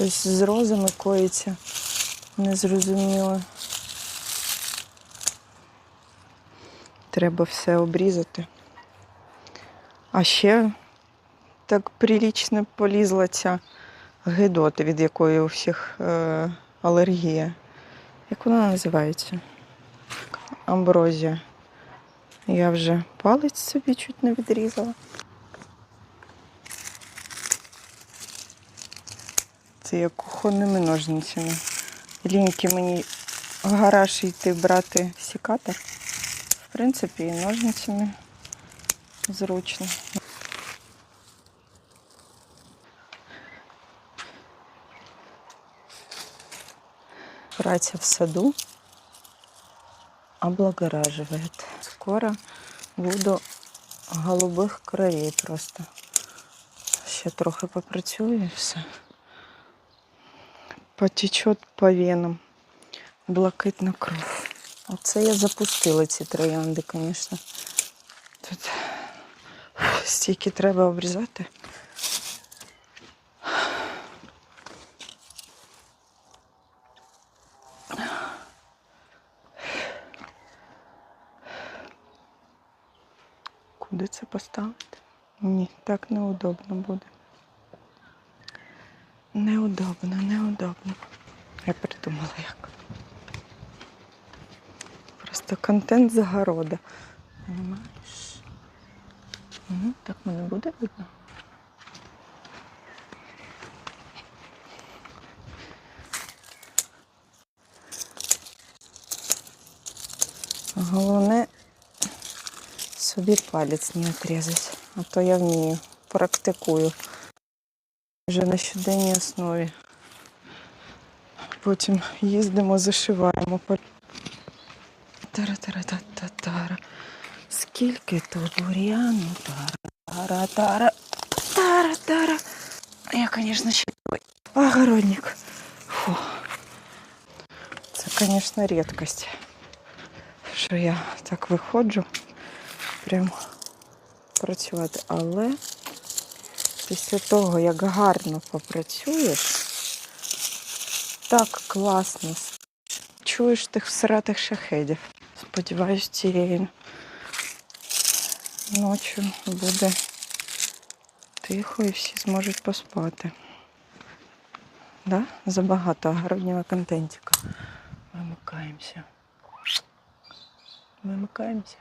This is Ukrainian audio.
Щось з розами коїться. Незрозуміло. Треба все обрізати. А ще так прилічно полізла ця гидота, від якої у всіх е, алергія. Як вона називається? Амброзія. Я вже палець собі чуть не відрізала. Це як кухонними ножницями. Ліньки мені в гараж йти брати сікатор. В принципі, і ножницями зручно. Праця в саду облагораживает. Скоро буду голубих кровей просто. Ще трохи попрацюю і все. Потечет по венам. Блакитна кров. Оце я запустила ці троянди, звісно. Тут стільки треба обрізати. Куди це поставити? Ні, так неудобно буде. Неудобно, неудобно. Я придумала як. Просто контент загорода. Понимаєш? Угу, так мене буде видно. Головне собі палець не отрізати, а то я вмію, практикую вже на щоденній основі. Потім їздимо, зашиваємо. Тара-тара-та-та-тара. Скільки тут бур'яну? Тара-тара. Тара-тара. Я, звісно, ще огородник. Фу. Це, звісно, рідкость, що я так виходжу прям працювати. Але після того, як гарно попрацюєш, так класно чуєш тих всратих шахедів. Сподіваюсь, цієї ночі буде тихо і всі зможуть поспати. Да? Забагато огороднього контентика. Вимикаємося. Вимикаємося.